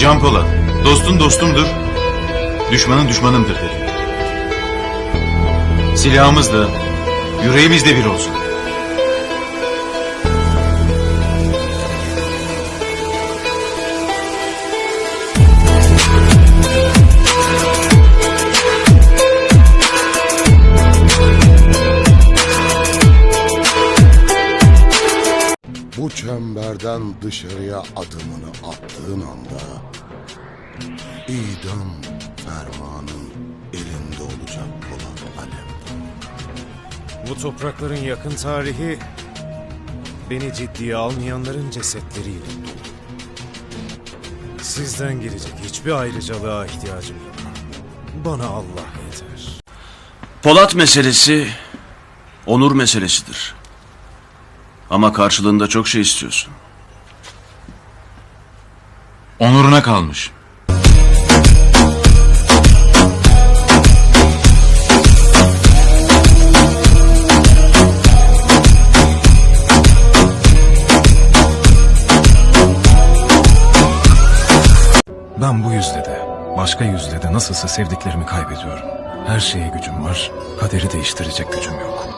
Can Polat, dostun dostumdur, düşmanın düşmanımdır dedi. Silahımız da, yüreğimiz de bir olsun. Bu çemberden dışarıya adımını attığın anda idam fermanın elinde olacak Polat Alemdar. Bu toprakların yakın tarihi beni ciddiye almayanların cesetleriyle dolu. Sizden gelecek hiçbir ayrıcalığa ihtiyacım yok. Bana Allah yeter. Polat meselesi onur meselesidir. Ama karşılığında çok şey istiyorsun. Onuruna kalmış. Ben bu yüzde de, başka yüzde de nasılsa sevdiklerimi kaybediyorum. Her şeye gücüm var, kaderi değiştirecek gücüm yok.